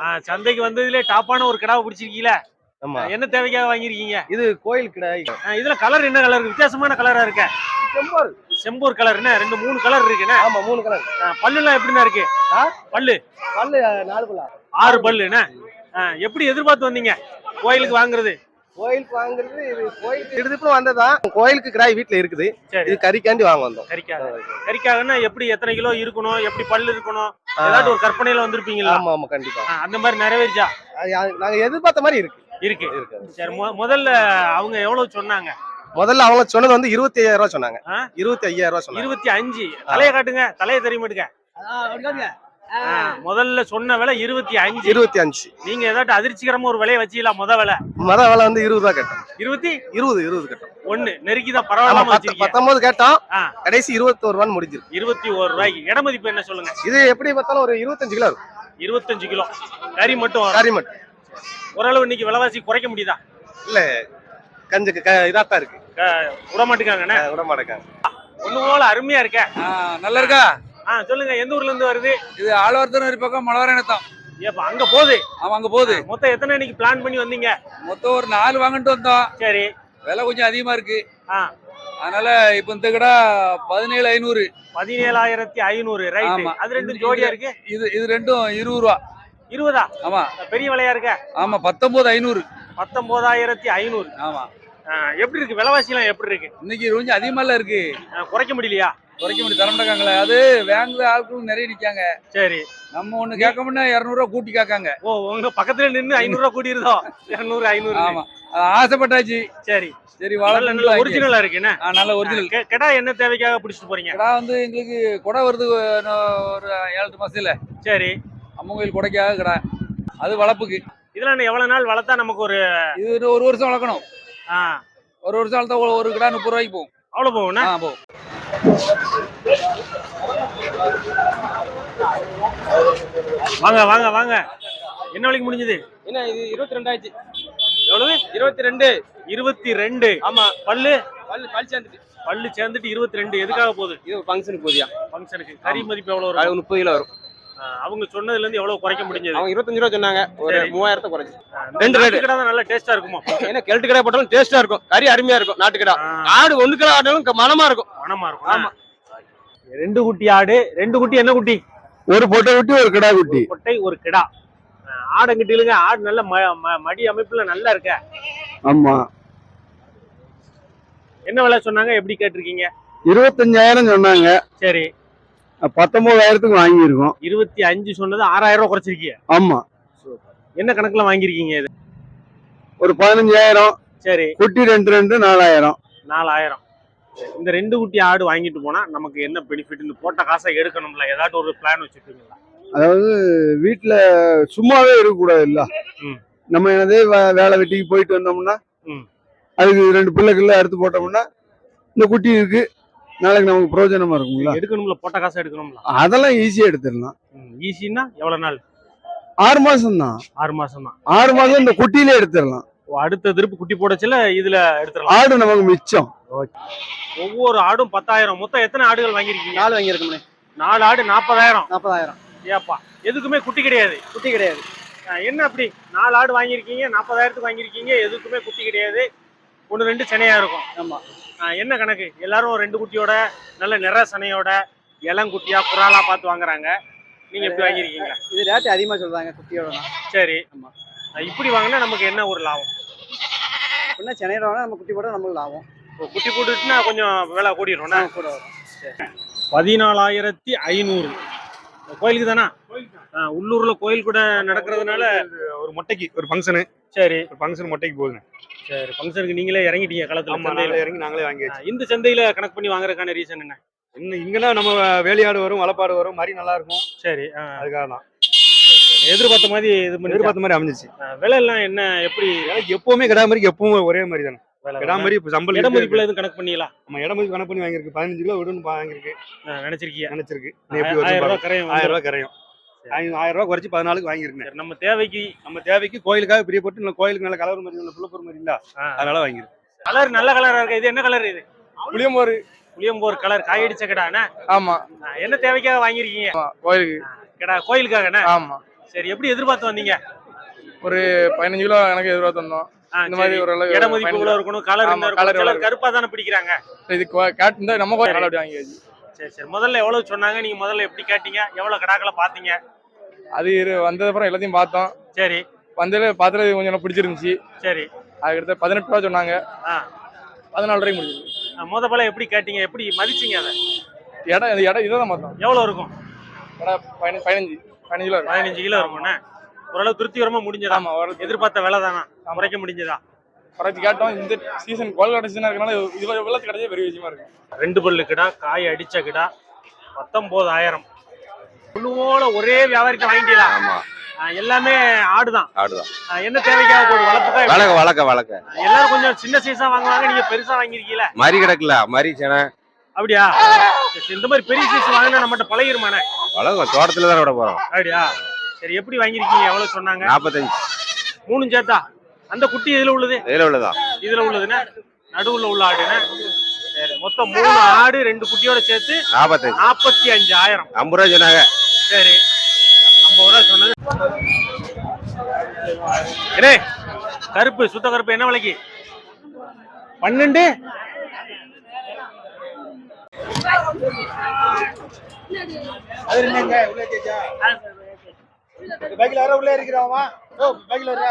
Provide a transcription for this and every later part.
ஆ, சந்தைக்கு வந்ததுல டாப்பான ஒரு கிடாவை பிடிச்சிருக்கீங்களா? ஆமா. என்ன தேவைக்காக வாங்கியிருக்கீங்க? இது கோயில் கிடாய் இதுல கலர் என்ன கலர் வித்தியாசமான கலரா இருக்க. செம்பூர். கலர் என்ன? ரெண்டு மூணு கலர் இருக்குண்ணே ஆமா மூணு கலர் பல்லுலாம் எப்படிண்ணா இருக்கு? பல்லு. பல்லு நாலு பல்லா. ஆறு பல்லுண்ணே எப்படி எதிர்பார்த்து வந்தீங்க? கோயிலுக்கு வாங்குறது. கோயிலுக்கு வாங்குறது இது கோயிலுக்கு எடுத்துட்டு வந்ததான் கோயிலுக்கு கிடாய் வீட்டுல இருக்குது. இது கறிக்காண்டி வாங்க வந்தோம். கறிக்காக. கறிக்காகன்னா எப்படி எத்தனை கிலோ இருக்கணும்? எப்படி பல்லு இருக்கணும்? ஏதாச்சும் ஒரு கற்பனையில வந்திருப்பீங்களா? ஆமா ஆமா கண்டிப்பா. அந்த மாதிரி நிறைவேறிச்சா? நாங்க எதிர்பார்த்த மாதிரி இருக்கு. இருக்கு. இருக்கு. சரி முதல்ல அவங்க எவ்வளவு சொன்னாங்க? முதல்ல அவங்க சொன்னது வந்து இருபத்தி ஐயாயிரம் ரூபாய் சொன்னாங்க? இருபத்தி ஐயாயிரம் ரூபாய் சொன்னாங்க. இருபத்தி அஞ்சு. தலையை காட்டுங்க. தலையை தெரிய மாட்டுங்க முதல்ல சொன்ன விலை இருபத்தி அஞ்சு. இருபத்தி அஞ்சு. நீங்க ஏதாட்டும் அதிர்ச்சிகரமா ஒரு விலையை வச்சீங்களா முத விலை. மொத விலை வந்து இருபது ரூபாய் கேட்டோம். இருபத்தி? இருபது இருபது கேட்டோம். ஒண்ணு நெருக்கிதான் வச்சிருக்கீங்க. பத்தொன்பது கேட்டோம். கடைசி இருபத்தோரு ரூபான்னு முடிஞ்சிருக்கு. இருபத்தி ஒரு ரூபாய்க்கு. இட மதிப்பு என்ன சொல்லுங்க? இது எப்படி பார்த்தாலும் ஒரு இருபத்தஞ்சு கிலோ இருக்கும். இருபத்தஞ்சு கிலோ. கறி மட்டும். கறி மட்டும். ஓரளவு இன்னைக்கு விலைவாசி குறைக்க முடியுதா? இல்ல கஞ்சுக்கு க இதாத்தான் இருக்கு. விட மாட்டேங்காங்கண்ணே விட மாட்டேங்க ஒண்ணு போல அருமையா இருக்க. நல்லா இருக்கா? ஆ சொல்லுங்க எந்த ஊர்ல இருந்து வருது? இது ஆழ்வார்த்தனரி பக்கம் மலவரணத்தம் ஏப்பா அங்க போகுது. அவன் அங்க போகுது. மொத்தம் எத்தனை இன்னைக்கு பிளான் பண்ணி வந்தீங்க? மொத்தம் ஒரு நாலு வாங்கிட்டு வந்தோம். சரி. விலை கொஞ்சம் அதிகமா இருக்கு. ஆ. அதனால இப்ப இந்த கடை பதினேழு ஐநூறு. பதினேழாயிரத்தி ஐநூறு ரைட். அது ரெண்டும் ஜோடியா இருக்கு? இது இது ரெண்டும் இருபது ரூபா. இருபதா? ஆமா. பெரிய விலையா இருக்க? ஆமா பத்தொன்பது ஐநூறு. பத்தொன்பதாயிரத்தி ஐநூறு. ஆமா. எப்படி இருக்கு? விலைவாசி எல்லாம் எப்படி இருக்கு? இன்னைக்கு கொஞ்சம் அதிகமா இருக்கு. குறைக்க முடியலையா? குறைக்க முடியும் தர மாட்டாங்களே அது வாங்குற ஆட்களும் நிறைய நிக்காங்க. சரி. நம்ம ஒண்ணு கேட்க முடியா இரநூறுவா கூட்டி கேட்காங்க. ஓ உங்க பக்கத்துல நின்னு ஐநூறு ரூபா கூட்டியிருந்தோ இருநூறு ஐநூறு. ஆமா. ஆசைப்பட்டாச்சு. சரி. சரி வளர்ல நல்ல ஒரிஜினலா இருக்கு என்ன? நல்ல ஒரிஜினல் கெடா என்ன தேவைக்காக பிடிச்சிட்டு போறீங்க? கடை வந்து எங்களுக்கு கொடை வருது ஒரு ஏழு மாசத்துல. சரி. அம்மன் கோயில் கொடைக்காக கடை. அது வளர்ப்புக்கு. இதெல்லாம் எவ்வளவு நாள் வளர்த்தா நமக்கு ஒரு இது ஒரு வருஷம் வளர்க்கணும். ஆ, ஒரு வருஷம் வளர்த்தா ஒரு- ஒரு கடை முப்பது ரூபாய்க்கு போகும். அவ்வளவு போகும்னா? ஆ போகும். வாங்க வாங்க வாங்க. என்ன விலைக்கு முடிஞ்சது? என்ன இது இருபத்தி ரெண்டாயிடுச்சு எவ்வளவு? இருபத்தி ரெண்டு இருபத்தி ரெண்டு ஆமா. பல்லு? பல் பல் சேர்ந்துட்டு. பல்லு சேர்ந்துட்டு இருபத்தி ரெண்டு எதுக்காக போகுது? இது ஃபங்க்ஷனுக்கு போதியா ஃபங்க்ஷனுக்கு கறி மதிப்பு எவ்வளவு வரும்? அது முப்பது கிலோ வரும். அவங்க சொன்னதுல இருந்து எவ்வளவு குறைக்க முடிஞ்சது? அவங்க இருபத்தஞ்சு ரூபா சொன்னாங்க. ஒரு. மூவாயிரத்தை குறைச்சு. ரெண்டு ரெண்டு ரெண்டு. கடை தான் நல்லா டேஸ்டா இருக்குமா? ஏன்னா கெல்ட்டு கடை போட்டாலும் டேஸ்டா இருக்கும். கறி அருமையா இருக்கும் நாட்டு கடை. ஆ, ஆடு ஒண்ணு கிலோ ஆட்டாலும் க- மணமா இருக்கும். மணமா இருக்கும். ஆமா. ரெண்டு குட்டி ஆடு ரெண்டு குட்டி என்ன குட்டி? ஒரு பொட்டை குட்டி ஒரு கிடா குட்டி. கொட்டை ஒரு கிடா. ஆ, ஆடங்கிட்டு இழுங்க ஆடு நல்ல ம- ம- மடி அமைப்புல நல்லா இருக்க. ஆமா. என்ன விலை சொன்னாங்க? எப்படி கேட்டிருக்கீங்க? இருபத்தஞ்சாயிரம் சொன்னாங்க. சரி. பத்தொன்பதாயிரத்துக்கு வாங்கியிருக்கோம். இருபத்தி அஞ்சு சொன்னது ஆறாயிரம் ரூபாய் குறைச்சிருக்கீங்க. ஆமா. என்ன கணக்குல வாங்கியிருக்கீங்க இது? ஒரு பதினஞ்சாயிரம். சரி. குட்டி ரெண்டு ரெண்டு நாலாயிரம். நாலாயிரம். இந்த ரெண்டு குட்டி ஆடு வாங்கிட்டு போனா நமக்கு என்ன பெனிஃபிட் இந்த போட்ட காசை எடுக்கணும்ல. ஏதாட்டும் ஒரு பிளான் வச்சுருக்கீங்களா? அதாவது வீட்டுல சும்மாவே இருக்கக்கூடாது இல்ல ம். நம்ம என்னதே வேலை வெட்டிக்கு போயிட்டு வந்தோம்னா ம். அதுக்கு ரெண்டு பிள்ளைகள்ல அறுத்து போட்டோம்னா இந்த குட்டி இருக்கு. நாளைக்கு நமக்கு பிரயோஜனமா இருக்கும்ல எடுக்கணும்ல போட்ட காசை எடுக்கணும்ல. அதெல்லாம் ஈஸியா எடுத்துடலாம். ஈஸின்னா எவ்வளவு நாள்? ஆறு மாசம் தான் ஆறு மாசம் தான் ஆறு மாசம் இந்த குட்டியிலே எடுத்துடலாம். அடுத்த திருப்பு குட்டி போடச்சுல இதுல எடுத்துடலாம். ஆடு நமக்கு மிச்சம். ஒவ்வொரு ஆடும் பத்தாயிரம். மொத்தம் எத்தனை ஆடுகள் வாங்கியிருக்கீங்க? நாலு வாங்கியிருக்கோம்னே நாலு ஆடு நாற்பதாயிரம் நாற்பதாயிரம் ஏப்பா எதுக்குமே குட்டி கிடையாது. குட்டி கிடையாது. என்ன அப்படி? நாலு ஆடு வாங்கியிருக்கீங்க நாற்பதாயிரத்துக்கு வாங்கியிருக்கீங்க எதுக்குமே குட்டி கிடையாது. ஒன்று ரெண்டு சனையா இருக்கும். ஆமா. அஹ் என்ன கணக்கு? எல்லாரும் ரெண்டு குட்டியோட நல்ல நிற சனையோட இளங்குட்டியா குறாலா பார்த்து வாங்குறாங்க. நீங்க எப்படி வாங்கியிருக்கீங்க? இது ரேட்டு அதிகமா சொல்றாங்க குட்டியோட சரி. ஆமா. அஹ் இப்படி வாங்கினா நமக்கு என்ன ஒரு லாபம்? அப்படின்னா சென்னையில நம்ம குட்டி போட நமக்கு லாபம். இப்போ குட்டி போட்டுட்டுனா கொஞ்சம் விலை கூடிடும்னா? கூட வரும். பதினாலாயிரத்தி ஐநூறு. கோயிலுக்கு தானா? உள்ளூர்ல கோயில் கூட நடக்கிறதுனால ஒரு மொட்டைக்கு ஒரு ஃபங்க்ஷனு சரி. ஃபங்க்ஷன் மொட்டைக்கு போகுதுங்க சரி ஃபங்க்ஷனுக்கு நீங்களே இறங்கிட்டீங்க களத்துல சந்தையில. இறங்கி நாங்களே வாங்கியாச்சு இந்த சந்தையில கணக்கு பண்ணி வாங்குறதுக்கான ரீசன் என்ன? இன்னும் இங்கன்னா நம்ம வேலையாடு வரும் வளப்பாடு வரும் மாதிரி நல்லா இருக்கும். சரி அதுக்காக தான் எதிர்பார்த்த மாதிரி இது பண்ணி எதிர்பார்த்த மாதிரி அமைஞ்சிச்சு. விலை எல்லாம் என்ன எப்படி? எப்பவுமே கிடா மாதிரி எப்பவும் ஒரே மாதிரி தானே கிடா மாதிரி சம்பளம் இட இருக்கு. மதிப்புல எதுவும் கணக்கு பண்ணிக்கலாம் நம்ம இடம் மதிப்பு கணக்கு பண்ணி வாங்கியிருக்கு. பதினஞ்சு கிலோ விடுன்னு வாங்கியிருக்கு. அஹ் நினைச்சிருக்கீங்க நினைச்சிருக்கு. ஆயிரம் ரூபாய் கரையும் ஆயிரம். ரூபாய் கரையும். ஆயிரம் ரூபாய் குறைச்சி பதினாலுக்கு வாங்கியிருக்கேன் நம்ம தேவைக்கு நம்ம தேவைக்கு கோயிலுக்காக பிரிய போட்டு நல்ல கோயிலுக்கு நல்ல கலர் மாதிரி நல்ல புள்ளப்பூர் மாதிரி இல்ல அதனால வாங்கியிருக்கு கலர் நல்ல கலரா இருக்கு? இது என்ன கலர் இது? புளியம்போர். புளியம்போர் கலர் காயடிச்ச கிடாண்ணே ஆமா. என்ன தேவைக்காக வாங்கியிருக்கீங்க? கோயிலுக்கு. கிடா கோயிலுக்காகண்ணே ஆமா. சரி எப்படி எதிர்பார்த்து வந்தீங்க? ஒரு பதினஞ்சு கிலோ எனக்கு எதிர்பார்த்து வந்தோம். இந்த மாதிரி. ஒரு அளவு இட மதிப்பு இருக்கணும் கலர் இவ்வளவு கருப்பா தானே பிடிக்கிறாங்க. இது கேட் இந்த நம்ம கோயில் அப்படி வாங்கியாச்சு. சரி சரி. முதல்ல எவ்வளவு சொன்னாங்க? நீங்க முதல்ல எப்படி கேட்டீங்க? எவ்வளவு கடாக்களை பாத்தீங்க அது இரு- வந்ததுக்கப்புறம் எல்லாத்தையும் பார்த்தோம். சரி. வந்ததுல பார்த்ததுல கொஞ்சம் எனக்கு பிடிச்சிருந்துச்சு. சரி. அதுக்கடுத்து பதினெட்டு ரூபா சொன்னாங்க. ஆ. பதினாலு ரூபாய்க்கு முடிஞ்சது. ஆ, முத பல எப்படி கேட்டீங்க? எப்படி மதிச்சீங்க அதை? இடம் இது இடம் இதை தான் பார்த்தோம். எவ்வளவு இருக்கும்? இடம் பதினஞ்சு பதினஞ்சு பதினஞ்சு கிலோ பதினஞ்சு கிலோ இருக்கும்ண்ணே ஓரளவு திருப்திகரமா முடிஞ்சதா? ஆமா ஒரு எதிர்பார்த்த விலை தானா? குறைக்க முடிஞ்சதா? குறைச்சி கேட்டோம். இந்த சீசன் கோல்காட் சீசனாக இருக்கனால இது வெள்ளத்து கிடைச்சே பெரிய விஷயமா இருக்கு? ரெண்டு பல்லு கிடா காய் அடிச்ச கிடா பத்தொன்பதாயிரம். ஒண்ணு போல ஒரே வியாபாரிட்ட வாங்கிட்டீங்களா? ஆ, எல்லாமே ஆடுதான். ஆடுதான். என்ன தேவைக்காக போகுது? வளர்ப்புக்கா எப்படி? வளக்க வளக்க வளக்க எல்லாரும் கொஞ்சம் சின்ன சைஸா வாங்குவாங்க நீங்க பெருசா வாங்கிருக்கீல மறி கிடக்குல மறி சேனை. அப்படியா? இந்த மாதிரி பெரிய சைஸ் வாங்கினா நம்மகிட்ட பழகிருமாண்ணே? வளக்க தோட்டத்துல தான் விட போறோம். அப்படியா? சரி எப்படி வாங்கிருக்கீங்க எவ்வளவு சொன்னாங்க? நாற்பத்தஞ்சு மூணு சேர்த்தா? அந்த குட்டி இதுல உள்ளது? இதுல உள்ளதான் இதுல உள்ளதுன்னா நடுவுல உள்ள ஆடுன்னு சரி மொத்தம் மூணு ஆடு ரெண்டு குட்டியோட சேர்த்து நாற்பத்தஞ்சு நாற்பத்தி அஞ்சாயிரம் ஐம்பது ரூபா சொன்னாங்க. சரி ஐம்பது ரூபா சொன்னது. ஏடே கருப்பு சுத்த கருப்பு என்ன விலைக்கு? பன்னெண்டு? அது என்னங்க உள்ள கேச்சா பைக்ல வர உள்ள இருக்கிறாமா ஓ பைக்ல வர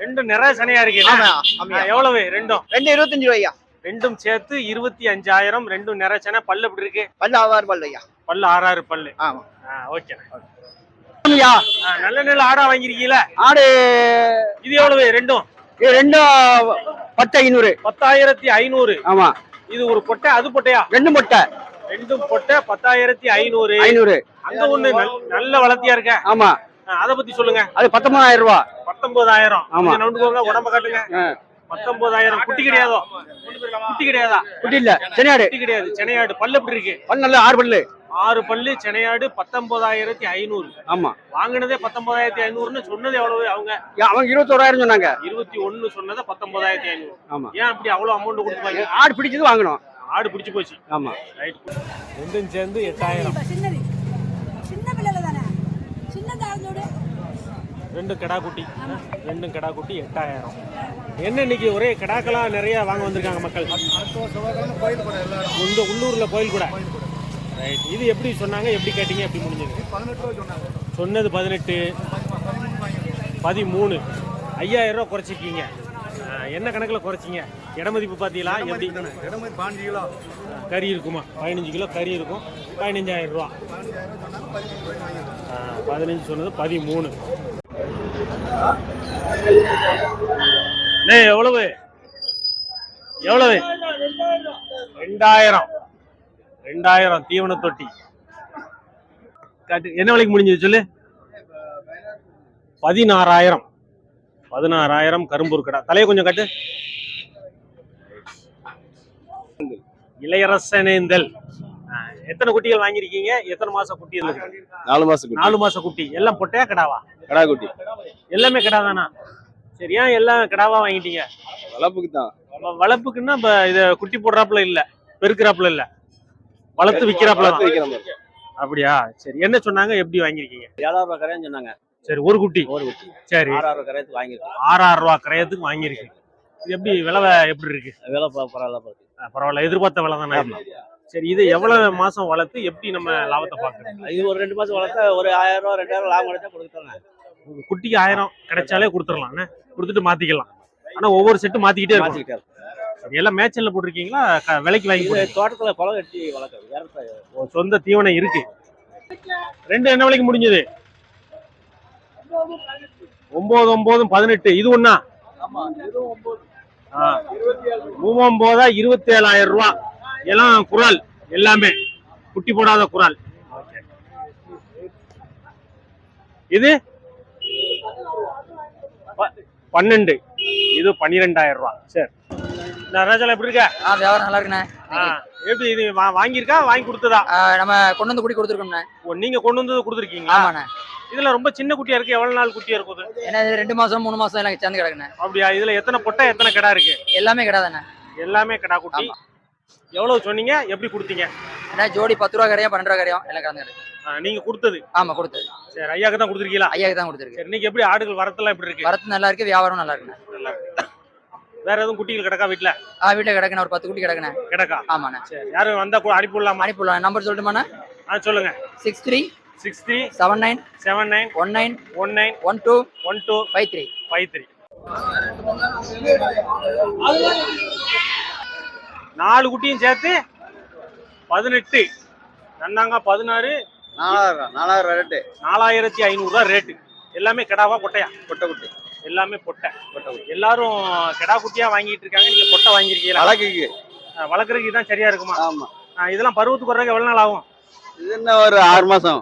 ரெண்டும் நிறைய சனையா இருக்கு. எவ்வளவு? ரெண்டும். ரெண்டு இருபத்தஞ்சு ரூபாய்யா? ரெண்டும் சேர்த்து இருபத்தி அஞ்சாயிரம். ரெண்டும் நிறைய சனை. பல்லு எப்படி இருக்கு? பல்லு ஆவாறு பல்லு ஐயா பல்லு ஆறாறு பல்லு. ஆமா. ஓகே. நல்ல நல்ல ஆடா வாங்கிருக்கீங்களா ஆடு இது எவ்வளவு? ரெண்டும். ரெண்டும் பத்து ஐநூறு பத்தாயிரத்தி ஐநூறு. ஆமா. இது ஒரு பொட்டை அது பொட்டையா? ரெண்டு முட்டை ரெண்டும் பொட்டை பத்தாயிரத்தி ஐநூறு. ஐநூறு. அங்க ஒண்ணு நல்- நல்ல வளர்த்தியா இருக்க? ஆமா. அத பத்தி சொல்லுங்க. அது பத்தொன்பதாயிரம் ரூபா. பத்தொன்பதாயிரம். ஆமா. கொஞ்சம் நவுண்டுக்கோங்க உடம்ப காட்டுங்க. பத்தொன்பதாயிரம். குட்டி கிடையாதோ? குட்டி கிடையாதா? குட்டி இல்ல. சென்னையாடு. குட்டி கிடையாது. சென்னையாடு. பல்லு எப்படி இருக்கு? பல்லு நல்ல ஆறு பல்லு. ஆறு பல்லு சென்னையாடு பத்தொன்பதாயிரத்தி ஐநூறு. ஆமா. வாங்கினதே பத்தொன்பதாயிரத்தி ஐநூறுன்னு சொன்னது எவ்வளவு அவங்க? அவங்க இருபத்தோராயிரம் சொன்னாங்க. இருபத்தி ஒண்ணு சொன்னதை பத்தொன்பதாயிரத்தி ஐநூறு. ஆமா. ஏன் அப்படி அவ்வளவு அமௌண்ட் கொடுத்துருப்பாங்க ஆடு பிடிச்சது வாங்கணும். ஆடு பிடிச்சு போச்சு. ஆமா. ரைட் ரெண்டும் சேர்ந்து எட்டாயிரம். சின்னது. சின்ன பிள்ளைல தானே? சின்னதாகனோட ரெண்டு கடா குட்டி. ரெண்டும் கடா குட்டி எட்டாயிரம். என்ன இன்னைக்கு ஒரே கடாக்கெல்லாம் நிறைய வாங்க வந்திருக்காங்க மக்கள்? இந்த உள்ளூர்ல கோயில் கூட. ரைட் இது எப்படி சொன்னாங்க எப்படி கேட்டீங்க எப்படி முடிஞ்சது? சொன்னது பதினெட்டு பதிமூணு. ஐயாயிரம் ரூபா குறைச்சிருக்கீங்க. என்ன கணக்கில் குறைச்சிங்க? இட மதிப்பு பார்த்தீங்களா? எப்படி? பாஞ்சு கிலோ. கறி இருக்குமா? பதினஞ்சு கிலோ கறி இருக்கும். பதினஞ்சாயிரம் ரூபா. பதினஞ்சு சொன்னது பதிமூணு. நே எவ்வளவு? எவ்வளவு? ரெண்டாயிரம். ரெண்டாயிரம் தீவன தொட்டி. காட்டு என்ன விலைக்கு முடிஞ்சது சொல்லு? பதினாறாயிரம். பதினாறாயிரம் கரும்பூர் கடை. தலையை கொஞ்சம் கட்டு. இளையரசனேந்தல். எத்தனை குட்டிகள் வாங்கியிருக்கீங்க? எத்தனை மாசம் குட்டி இருக்கு? நாலு மாசம் நாலு மாசம் குட்டி. எல்லாம் பொட்டையா கிடாவா? கடா குட்டி. எல்லாமே கிடா தானா சரி ஏன் எல்லாம் கிடாவா வாங்கிட்டீங்க? வளர்ப்புக்கு தான் வளர்ப்புக்குன்னா இப்ப இத குட்டி போடுறாப்புல இல்ல பெருக்குறாப்புல இல்ல. வளர்த்து விக்கிறாப்புல அப்படியா? சரி என்ன சொன்னாங்க? எப்படி வாங்கியிருக்கீங்க? ஏழாயிரம் ரூபாய் கரையான்னு சொன்னாங்க. சரி ஒரு குட்டி. ஒரு குட்டி. சரி. ஆறாயிரம் ரூபாய் கரையத்துக்கு வாங்கியிருக்கோம். ஆறாயிரம் ரூபா கிரயத்துக்கு வாங்கியிருக்கு. இது எப்படி விலை எப்படி இருக்கு? வேலை பரவாயில்ல பரவாயில்ல எதிர்பார்த்த விலை தானே? சரி இது எவ்வளவு மாசம் வளர்த்து எப்படி நம்ம லாபத்தை பார்க்கறது? இது ஒரு ரெண்டு மாசம் வளர்த்தா ஒரு ஆயிரம் ரூபா ரெண்டாயிரம் லாபம் கிடைச்சா கொடுத்துறேன் உங்க குட்டிக்கு ஆயிரம் கிடைச்சாலே கொடுத்துடலாம்? கொடுத்துட்டு மாத்திக்கலாம். ஆனா ஒவ்வொரு செட்டு மாத்திக்கிட்டே சரி, எல்லாம் மேய்ச்சல்ல போட்டிருக்கீங்களா? க- விலைக்கு வாங்கி? தோட்டத்துல குளம் கட்டி வளர்க்குறது. சொந்த தீவனம் இருக்கு. ரெண்டு என்ன விலைக்கு முடிஞ்சது? ஒன்பது ஒன்பதும் பதினெட்டு. இது ஒண்ணா? ஆ. மூவொன்பதா இருபத்தி ஏழாயிரம் ரூபா. எல்லாம் குரால் எல்லாமே. குட்டி போடாத குரால். இது? பன்னெண்டு. இது பன்னிரெண்டாயிரம் ரூபா சரி. நான் ராஜால எப்படி இருக்க? ஆ வியாபாரம் நல்லா இருக்குண்ணே. எப்படி இது வாங்கியிருக்கா? வாங்கி கொடுத்ததா? நம்ம கொண்டு வந்து குடி கொடுத்துருக்கோம்ண்ணே. ஓ, நீங்க கொண்டு வந்து கொடுத்துருக்கீங்களா? ஆமாண்ணே. இதுல ரொம்ப சின்ன குட்டியா இருக்கு எவ்வளவு நாள் குட்டியா இருக்குது? ஏன்னா இது ரெண்டு மாசம் மூணு மாசம் எல்லாம் சேர்ந்து கிடக்குண்ணே. அப்படியா? இதுல எத்தனை பொட்டை எத்தனை கடா இருக்கு? எல்லாமே கிடாதாண்ணே. எல்லாமே கடா குட்டி. எவ்வளவு சொன்னீங்க? எப்படி கொடுத்தீங்க? ஏன்னா ஜோடி பத்து ரூபா கரையும் பன்னெண்டு ரூபா கரையும் எல்லாம் கலந்து நீங்க கொடுத்தது? ஆமா கொடுத்தது. சரி ஐயாக்கு தான் கொடுத்துருக்கீங்களா? ஐயாக்கு தான் கொடுத்துருக்கு சரி இன்னைக்கு எப்படி ஆடுகள் வரத்தெல்லாம் எப்படி இருக்கு? வரத்து நல்லா இருக்கு வியாபாரம் நல்லா இருக்குண்ணே. நல்லா இருக்கு. வேற எதுவும் குட்டிகள் கிடக்கா வீட்டுல ஆ வீட்டுல கிடக்குண்ணே ஒரு பத்து குட்டி கிடக்குண்ணே. கிடக்கா? ஆமாண்ணே. சரி யாரும் வந்தா கூட அனுப்பி விடலாமா? அனுப்பிடலாம் நம்பர் சொல்லட்டுமாண்ணே? ஆ சொல்லுங்க. Six three six three seven nine seven nine one nine one nine one two one two five three. Five three. நாலு குட்டியும் சேர்த்து பதினெட்டு. நன்னாங்க பதினாறு. நாலாயிரம் நாலாயிரம் ரேட்டு நாலாயிரத்தி ஐநூறுரூவா ரேட்டு எல்லாமே கிடாவா பொட்டையா கொட்டை குட்டி. எல்லாமே பொட்டை எல்லாரும் கிடா குட்டியா வாங்கிட்டு இருக்காங்க. நீங்க பொட்டை வாங்கியிருக்கீங்களா அழகுக்கு அஹ் வளர்க்கறதுக்கு இதான் சரியா இருக்குமா? ஆமா. இதெல்லாம் பருவத்துக்கு வர்றதுக்கு எவ்வளவு நாள் ஆகும்? இது என்ன ஒரு ஆறு மாசம்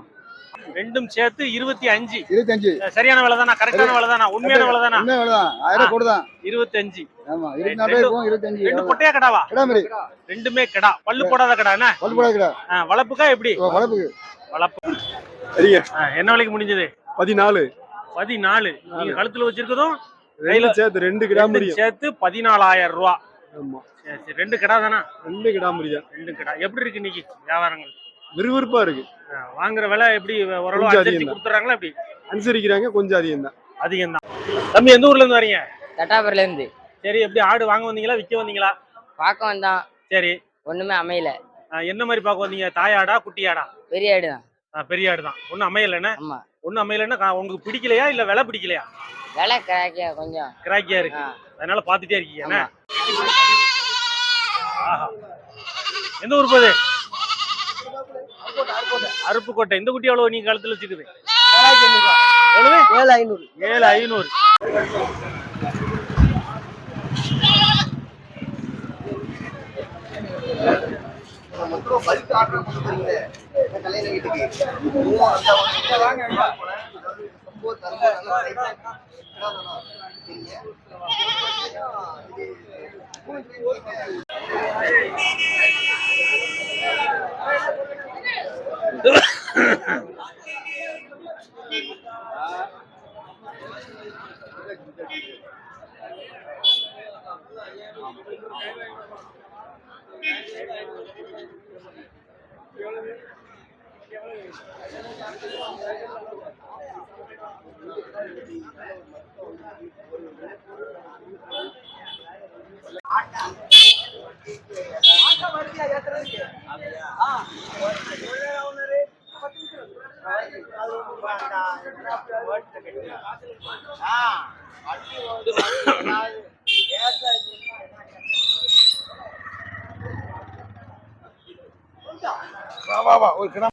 ரெண்டும் சேர்த்து இருபத்தி அஞ்சு. இருபத்தஞ்சு அஹ் சரியான விலை தானா கரெக்டான விலை தானா உண்மையான விலை தானா என்ன வேணும் ஆயிரம் கூட தான் ஆமா இருபத்தி இருபத்தி நாலு இருக்கும் இருபத்தஞ்சு ரெண்டு பொட்டையா கிடாவா? கிடாமரி ரெண்டுமே கிடா. பல்லு போடாத கடா என்ன? கிடா. வளர்ப்புக்கா எப்படி? அஹ் என்ன விலைக்கு முடிஞ்சது? பதினாலு. பதினாலு. நீங்க கழுத்துல வச்சிருக்கதும் ரெண்டு சேர்த்து ரெண்டு கிராம் சேர்த்து பதினாலாயிரம் ரூபா. ஆமா. சரி சரி. ரெண்டு கடா தானா? ரெண்டு கிராம் தான் ரெண்டு கடா. எப்படி இருக்கு இன்னைக்கு வியாபாரங்கள்? விறுவிறுப்பா இருக்கு. வாங்குற விலை எப்படி ஓரளவு அனுசரிச்சு. கொடுத்துறாங்களா எப்படி? அனுசரிக்கிறாங்க கொஞ்சம் அதிகம் தான் அதிகம் தான் தம்பி எந்த ஊர்ல இருந்து வரீங்க? தட்டாபுரில இருந்து. சரி எப்படி ஆடு வாங்க வந்தீங்களா விற்க வந்தீங்களா? பார்க்க வந்தான் சரி. ஒண்ணுமே அமையல. என்ன மாதிரி பார்க்க வந்தீங்க தாயாடா குட்டியாடா பெரிய ஆடு தான் பெரிய ஆடு தான் ஒன்றும் அமையலைன்னு ஆமா. ஒன்றும் அமையலைன்னா உங்களுக்கு பிடிக்கலையா இல்ல விலை பிடிக்கலையா? விலை கிராக்கியா கொஞ்சம். கிராக்கியா இருக்கு. அதனால பார்த்துட்டே இருக்கீங்க. எந்த ஊர் போகுது? அருப்புக்கோட்டை. இந்த குட்டி எவ்வளவு நீங்க கழுத்துல வச்சுக்குது? எவ்வளவு ஏழு ஐநூறு. ஏழு ஐநூறு. வா வா வா ஒரு கிராம